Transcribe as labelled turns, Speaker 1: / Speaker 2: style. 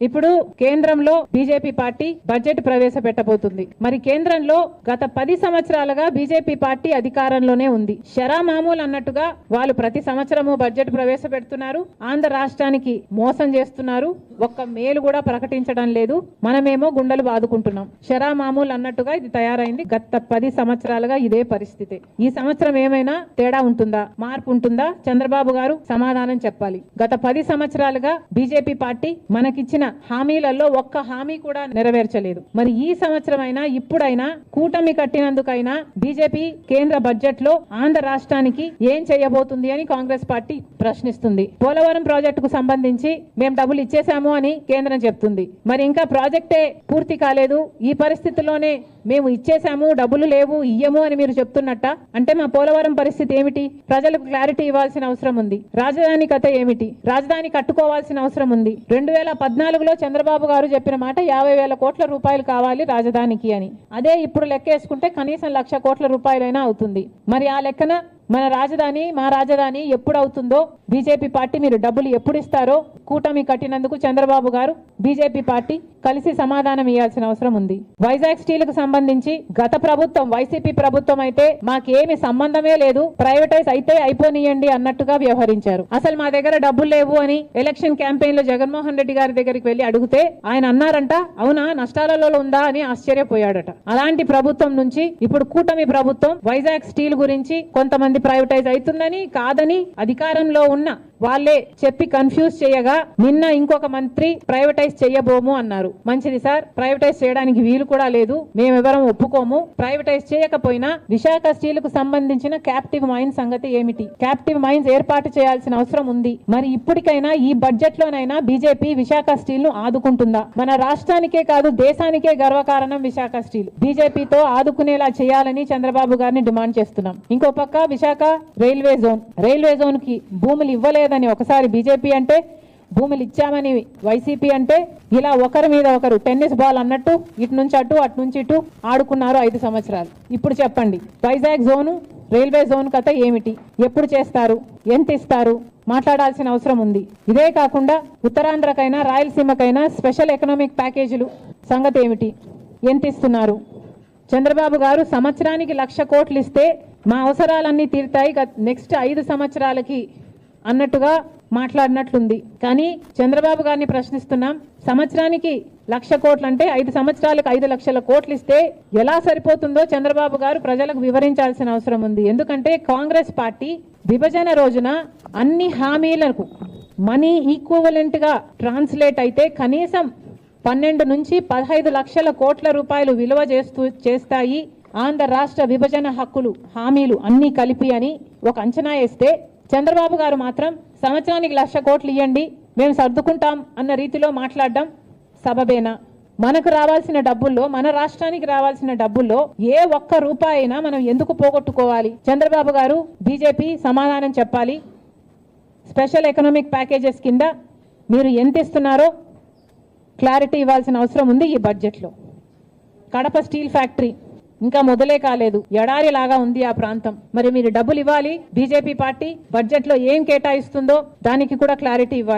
Speaker 1: ఇప్పుడు కేంద్రంలో BJP party budget ప్రవేశపెట్టబోతుంది. మరి కేంద్రంలో గత పది సంవత్సరాలుగా బీజేపీ పార్టీ అధికారంలోనే ఉంది. షరా మామూలు అన్నట్టుగా వాళ్ళు ప్రతి సంవత్సరము బడ్జెట్ ప్రవేశపెడుతున్నారు. ఆంధ్ర రాష్ట్రానికి మోసం చేస్తున్నారు. ఒక్క మేలు కూడా ప్రకటించడం లేదు. మనమేమో గుండెలు బాదుకుంటున్నాం. షరా మామూలు అన్నట్టుగా ఇది తయారైంది. గత పది సంవత్సరాలుగా ఇదే పరిస్థితి. ఈ సంవత్సరం ఏమైనా తేడా ఉంటుందా? మార్పు ఉంటుందా? చంద్రబాబు గారు సమాధానం చెప్పాలి. గత పది సంవత్సరాలుగా బీజేపీ పార్టీ మనకిచ్చిన హామీలలో ఒక్క హామీ కూడా నెరవేర్చలేదు. మరి ఈ సంవత్సరం అయినా ఇప్పుడైనా కూటమి కట్టినందుకైనా బీజేపీ కేంద్ర బడ్జెట్లో ఆంధ్ర రాష్ట్రానికి ఏం చేయబోతుంది అని కాంగ్రెస్ పార్టీ ప్రశ్నిస్తుంది. పోలవరం ప్రాజెక్టుకు సంబంధించి మేము డబ్బులు ఇచ్చేశాము అని కేంద్రం చెప్తుంది. మరి ఇంకా ప్రాజెక్టే పూర్తి కాలేదు. ఈ పరిస్థితుల్లోనే మేము ఇచ్చేశాము డబ్బులు లేవు ఇయ్యము అని మీరు చెప్తున్నట్ట? అంటే మా పోలవరం పరిస్థితి ఏమిటి? ప్రజలకు క్లారిటీ ఇవ్వాల్సిన అవసరం ఉంది. రాజధాని కథ ఏమిటి? రాజధాని కట్టుకోవాల్సిన అవసరం ఉంది. రెండు వేల నాలుగులో చంద్రబాబు గారు చెప్పిన మాట యాభై వేల కోట్ల రూపాయలు కావాలి రాజధానికి అని. అదే ఇప్పుడు లెక్కేసుకుంటే కనీసం లక్ష కోట్ల రూపాయలైనా అవుతుంది. మరి ఆ లెక్కన మన రాజధాని మా రాజధాని ఎప్పుడు అవుతుందో బీజేపీ పార్టీ మీరు డబ్బులు ఎప్పుడు ఇస్తారో కూటమి కట్టినందుకు చంద్రబాబు గారు బీజేపీ పార్టీ కలిసి సమాధానం ఇవ్వాల్సిన అవసరం ఉంది. వైజాగ్ స్టీల్కు సంబంధించి గత ప్రభుత్వం వైసీపీ ప్రభుత్వం అయితే మాకేమి సంబంధమే లేదు ప్రైవేటైజ్ అయితే అయిపోనియండి అన్నట్టుగా వ్యవహరించారు. అసలు మా దగ్గర డబ్బులు లేవు అని ఎలక్షన్ క్యాంపెయిన్లో జగన్మోహన్ రెడ్డి గారి దగ్గరికి వెళ్ళి అడిగితే ఆయన అన్నారంట అవునా నష్టాలలో ఉందా అని ఆశ్చర్యపోయాడట. అలాంటి ప్రభుత్వం నుంచి ఇప్పుడు కూటమి ప్రభుత్వం వైజాగ్ స్టీల్ గురించి కొంతమంది ప్రైవేటైజ్ అవుతుందని కాదని అధికారంలో ఉన్న వాళ్ళే చెప్పి కన్ఫ్యూజ్ చేయగా నిన్న ఇంకొక మంత్రి ప్రైవేటైజ్ చేయబోము అన్నారు. మంచిది సార్ ప్రైవేటైజ్ చేయడానికి వీలు కూడా లేదు మేమెవరం ఒప్పుకోము. ప్రైవేటైజ్ చేయకపోయినా విశాఖ స్టీల్కు సంబంధించిన క్యాప్టివ్ మైన్ సంగతి ఏమిటి? క్యాప్టివ్ మైన్స్ ఏర్పాటు చేయాల్సిన అవసరం ఉంది. మరి ఇప్పటికైనా ఈ బడ్జెట్ లోనైనా బీజేపీ విశాఖ స్టీల్ను ఆదుకుంటుందా? మన రాష్ట్రానికే కాదు దేశానికే గర్వకారణం విశాఖ స్టీల్. బీజేపీతో ఆదుకునేలా చేయాలని చంద్రబాబు గారిని డిమాండ్ చేస్తున్నాం. ఇంకో పక్క విశాఖ రైల్వే జోన్. రైల్వే జోన్కి భూములు ఇవ్వలేదు ఇవ్వలేదని ఒకసారి బీజేపీ అంటే భూములు ఇచ్చామని వైసీపీ అంటే ఇలా ఒకరి మీద ఒకరు టెన్నిస్ బాల్ అన్నట్టు ఇటు నుంచి అటు అటు నుంచి ఇటు ఆడుకున్నారు ఐదు సంవత్సరాలు. ఇప్పుడు చెప్పండి వైజాగ్ జోను రైల్వే జోన్ కథ ఏమిటి? ఎప్పుడు చేస్తారు? ఎంత ఇస్తారు? మాట్లాడాల్సిన అవసరం ఉంది. ఇదే కాకుండా ఉత్తరాంధ్రకైనా రాయలసీమకైనా స్పెషల్ ఎకనామిక్ ప్యాకేజీలు. సంగతి ఏమిటి? ఎంత ఇస్తున్నారు? చంద్రబాబు గారు సంవత్సరానికి లక్ష కోట్లు ఇస్తే మా అవసరాలన్నీ తీరుతాయి. నెక్స్ట్ ఐదు సంవత్సరాలకి అన్నట్టుగా మాట్లాడినట్లుంది. కానీ చంద్రబాబు గారిని ప్రశ్నిస్తున్నాం సంవత్సరానికి లక్ష కోట్లు అంటే ఐదు సంవత్సరాలకు ఐదు లక్షల కోట్లు ఇస్తే ఎలా సరిపోతుందో చంద్రబాబు గారు ప్రజలకు వివరించాల్సిన అవసరం ఉంది. ఎందుకంటే కాంగ్రెస్ పార్టీ విభజన రోజున అన్ని హామీలకు మనీ ఈక్వలెంట్గా ట్రాన్స్లేట్ అయితే కనీసం పన్నెండు నుంచి పదహైదు లక్షల కోట్ల రూపాయలు విలువ చేస్తూ చేస్తాయి ఆంధ్ర రాష్ట్ర విభజన హక్కులు హామీలు అన్నీ కలిపి అని ఒక అంచనా వేస్తే చంద్రబాబు గారు మాత్రం సంవత్సరానికి లక్ష కోట్లు ఇవ్వండి మేము సర్దుకుంటాం అన్న రీతిలో మాట్లాడడం సబబేనా? మనకు రావాల్సిన డబ్బుల్లో మన రాష్ట్రానికి రావాల్సిన డబ్బుల్లో ఏ ఒక్క రూపాయి అయినా మనం ఎందుకు పోగొట్టుకోవాలి? చంద్రబాబు గారు బీజేపీ సమాధానం చెప్పాలి. స్పెషల్ ఎకనామిక్ ప్యాకేజెస్ కింద మీరు ఎంత ఇస్తున్నారో క్లారిటీ ఇవ్వాల్సిన అవసరం ఉంది ఈ బడ్జెట్లో. కడప స్టీల్ ఫ్యాక్టరీ ఇంకా మొదలే కాలేదు. ఎడారి లాగా ఉంది ఆ ప్రాంతం. మరి మీరు డబ్బులు ఇవ్వాలి బీజేపీ పార్టీ బడ్జెట్లో ఏం కేటాయిస్తుందో దానికి కూడా క్లారిటీ ఇవ్వాలి.